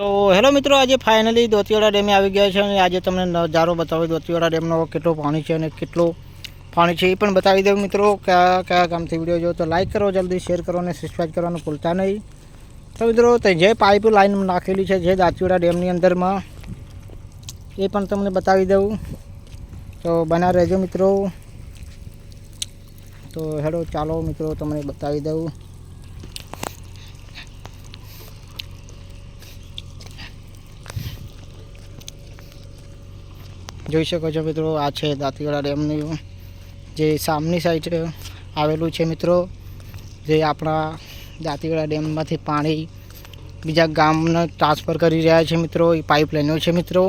તો હેલો મિત્રો, આજે ફાઇનલી દોતીવાડા ડેમે આવી ગયા છે અને આજે તમને નજારો બતાવ્યો દોતીવાડા ડેમનો કેટલો પાણી છે અને કેટલું પાણી છે એ પણ બતાવી દઉં મિત્રો. કયા કયા ગામથી વીડિયો જો તો લાઇક કરો, જલ્દી શેર કરો અને સબસ્ક્રાઈબ કરવાનું ભૂલતા નહીં. તો મિત્રો જે પાઇપ લાઈન નાખેલી છે જે દાંતીવાડા ડેમની અંદરમાં, એ પણ તમને બતાવી દઉં. તો બના રહેજો મિત્રો. તો હેડો, ચાલો મિત્રો, તમને બતાવી દઉં. જોઈ શકો છો મિત્રો, આ છે દાંતીવાડા ડેમની જે સામની સાઈડ આવેલું છે મિત્રો, જે આપણા દાંતીવાડા ડેમમાંથી પાણી બીજા ગામને ટ્રાન્સફર કરી રહ્યા છે મિત્રો, એ પાઇપલાઈનો છે મિત્રો.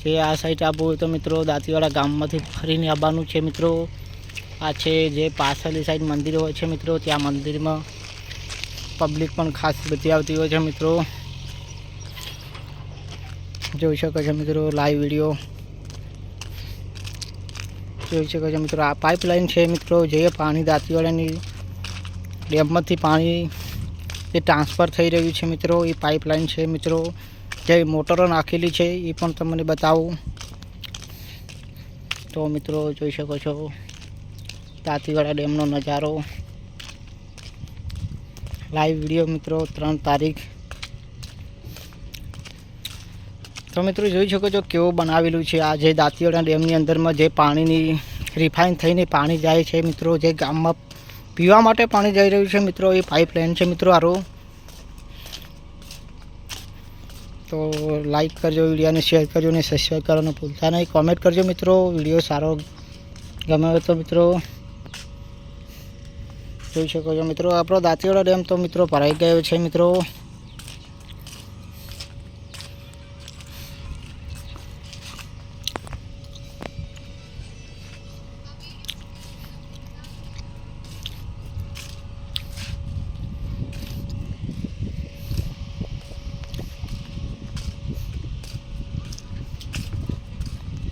જે આ સાઈડ આવવું તો મિત્રો, દાંતીવાડા ગામમાંથી ફરીને આવવાનું છે મિત્રો. આ છે જે પાછળની સાઈડ મંદિર હોય છે મિત્રો, ત્યાં મંદિરમાં પબ્લિક પણ ખાસ બધી આવતી હોય છે મિત્રો. જોઈ શકો છો મિત્રો લાઈવ વીડિયો જોઈ શકો છો મિત્રો, આ પાઇપલાઇન છે મિત્રો, જે પાણી દાંતીવાડાની ડેમમાંથી પાણી જે ટ્રાન્સફર થઈ રહ્યું છે મિત્રો, એ પાઇપલાઇન છે મિત્રો. જે મોટરો નાખેલી છે, એ પણ તમને બતાવું. તો મિત્રો, જોઈ શકો છો, દાંતીવાડા ડેમનો નજારો. લાઈવ વીડિયો મિત્રો, ત્રણ તારીખ તો મિત્રો જોઈ શકો છો કેવું બનાવેલું છે. આ જે દાંતીવાડા ડેમની અંદરમાં જે પાણીની રિફાઇન થઈને પાણી જાય છે મિત્રો, જે ગામમાં પીવા માટે પાણી જઈ રહ્યું છે મિત્રો, એ પાઇપલાઇન છે મિત્રો આરો. તો લાઈક કરજો, વિડીયોને શેર કરજો અને સબસ્ક્રાઈબ કરવાનું ભૂલતા નહીં. કોમેન્ટ કરજો મિત્રો, વીડિયો સારો ગમે તો મિત્રો જોઈ શકો છો મિત્રો. આપણો દાંતીવાડા ડેમ તો મિત્રો ભરાઈ ગયો છે મિત્રો.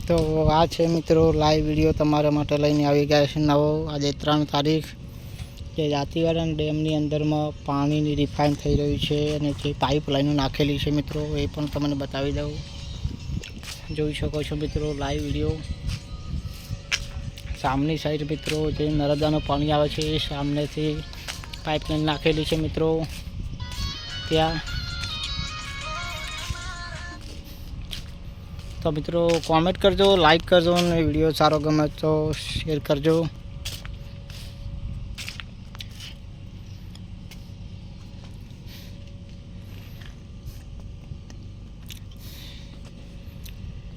તો આ છે મિત્રો લાઈવ વીડિયો તમારા માટે લઈને આવી ગયા છે નવો. આજે ત્રણ તારીખ જે દાંતીવાડા ડેમની અંદરમાં પાણીની રિફાઇન થઈ રહ્યું છે અને જે પાઇપલાઈનો નાખેલી છે મિત્રો, એ પણ તમને બતાવી દઉં. જોઈ શકો છો મિત્રો લાઈવ વીડિયો સામની સાઈડ મિત્રો જે નર્મદાનું પાણી આવે છે, એ સામનેથી પાઇપલાઈન નાખેલી છે મિત્રો. ત્યાં તો મિત્રો કોમેન્ટ કરજો લાઈક કરજો અને વીડિયો સારો ગમે તો શેર કરજો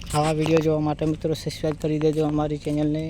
આવા વીડિયો જોવા માટે મિત્રો સબસ્ક્રાઈબ કરી દેજો અમારી ચેનલને